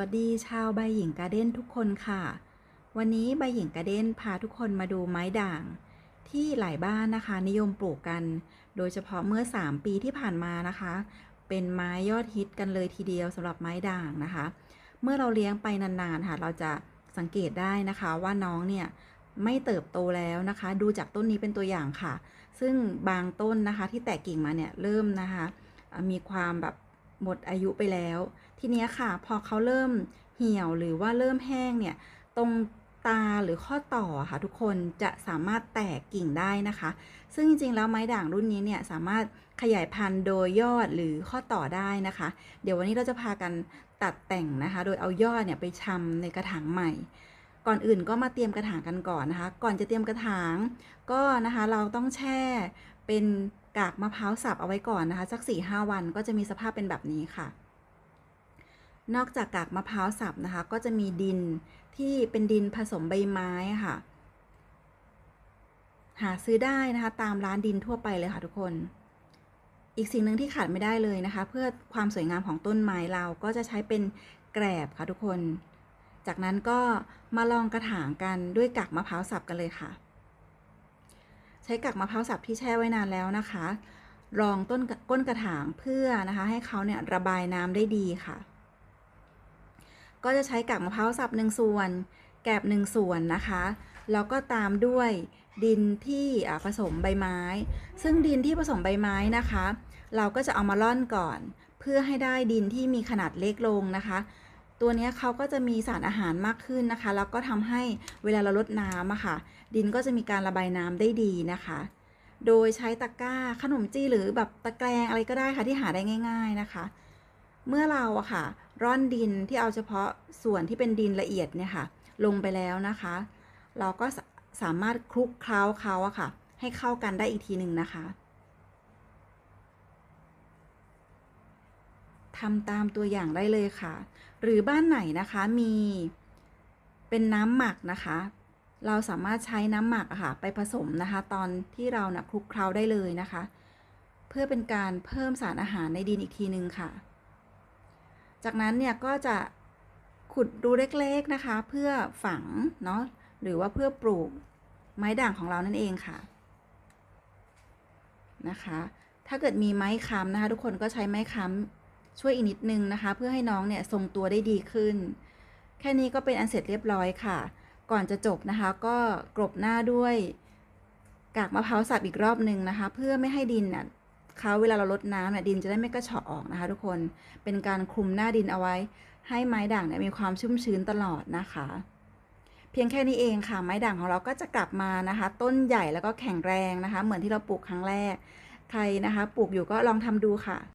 วัสดีชาวใบหญิงการ์เด้นทุกคนค่ะ วันนี้ใบหญิงการ์เด้นพาทุกคนมาดูไม้ด่าง ที่หลายบ้านนะคะนิยมปลูกกัน โดยเฉพาะเมื่อ 3 ปีที่ผ่านมานะคะ เป็นไม้ยอดฮิตกันเลยทีเดียวสำหรับไม้ด่างนะคะ เมื่อเราเลี้ยงไปนานๆค่ะ เราจะสังเกตได้นะคะว่าน้องเนี่ยไม่เติบโตแล้วนะคะ ดูจากต้นนี้เป็นตัวอย่างค่ะ ซึ่งบางต้นนะคะที่แตกกิ่งมาเนี่ยเริ่มนะคะมีความแบบ หมดอายุไปแล้ว ทีนี้ค่ะ พอเขาเริ่มเหี่ยวหรือว่าเริ่มแห้งเนี่ย ตรงตาหรือข้อต่อค่ะทุกคนจะสามารถแตกกิ่งได้นะคะ ซึ่งจริงๆ แล้วไม้ด่างรุ่นนี้เนี่ยสามารถขยายพันธุ์โดยยอดหรือข้อต่อได้นะคะ เดี๋ยววันนี้เราจะพากันตัดแต่งนะคะ โดยเอายอดเนี่ยไปชำในกระถางใหม่ ก่อนอื่นก็มาเตรียมกระถางกันก่อนนะคะ ก่อนจะเตรียมกระถาง ก็นะคะเราต้องแช่เป็นกากมะพร้าวสับเอาไว้ก่อนนะคะสัก4-5หวันก็จะมีสภาพเป็นแบบนี้ค่ะ นอกจากกากมะพร้าวสับนะคะ ก็จะมีดินที่เป็นดินผสมใบไม้ค่ะ หาซื้อได้นะคะ ตามร้านดินทั่วไปเลยค่ะทุกคน อีกสิ่งหนึ่งที่ขาดไม่ได้เลยนะคะ เพื่อความสวยงามของต้นไม้เราก็จะใช้เป็นแกรบค่ะทุกคน จากนั้นก็มาลองกระถางกันด้วยกากมะพร้าวสับกันเลยค่ะ ใช้กากมะพร้าวสับที่แช่ไว้นานแล้วนะคะ รองต้นก้นกระถางเพื่อนะคะ ให้เขาเนี่ยระบายน้ำได้ดีค่ะ ก็จะใช้กากมะพร้าวสับหนึ่งส่วน แกบหนึ่งส่วนนะคะแล้วก็ตามด้วยดินที่ผสมใบไม้ ซึ่งดินที่ผสมใบไม้นะคะ เราก็จะเอามาล่อนก่อน เพื่อให้ได้ดินที่มีขนาดเล็กลงนะคะ ตัวนี้เขาก็จะมีสารอาหารมากขึ้นนะคะ แล้วก็ทำให้เวลาเราลดน้ำอะค่ะ ดินก็จะมีการระบายน้ำได้ดีนะคะ โดยใช้ตะกร้าขนมจี้หรือแบบตะแกรงอะไรก็ได้ค่ะที่หาได้ง่าย ๆนะคะ เมื่อเราอะค่ะ ร่อนดินที่เอาเฉพาะส่วนที่เป็นดินละเอียดเนี่ยค่ะ ลงไปแล้วนะคะ เราก็สาสามารถคลุกเคล้าเขาอะค่ะ ให้เข้ากันได้อีกทีหนึ่งนะคะ ทำตามตัวอย่างได้เลยค่ะ หรือบ้านไหนนะคะมีเป็นน้ำหมักนะคะ เราสามารถใช้น้ำหมักะค่ะ ไปผสมนะคะ ตอนที่เรานะคลุกเคล้าได้เลยนะคะ เพื่อเป็นการเพิ่มสารอาหารในดินอีกทีหนึ่งค่ะ จากนั้นเนี่ยก็จะขุดรูเล็กๆนะคะ เพื่อฝังเนาะหรือว่าเพื่อปลูกไม้ด่างของเรานั่นเองค่ะนะคะ ถ้าเกิดมีไม้ค้ำนะคะ ทุกคนก็ใช้ไม้ค้ำ ช่วยอีกนิดนึงนะคะ เพื่อให้น้องเนี่ยทรงตัวได้ดีขึ้น แค่นี้ก็เป็นอันเสร็จเรียบร้อยค่ะ ก่อนจะจบนะคะ ก็กรบหน้าด้วยกากมะพร้าวสับอีกรอบหนึ่งนะคะ เพื่อไม่ให้ดินเนี่ยเขาเวลาเราลดน้ำเนี่ยดินจะได้ไม่กระเฉาะออกนะคะ ทุกคนเป็นการคลุมหน้าดินเอาไว้ ให้ไม้ด่างเนี่ยมีความชุ่มชื้นตลอดนะคะ เพียงแค่นี้เองค่ะ ไม้ด่างของเราก็จะกลับมานะคะ ต้นใหญ่แล้วก็แข็งแรงนะคะ เหมือนที่เราปลูกครั้งแรก ใครนะคะ ปลูกอยู่ก็ลองทำดูค่ะ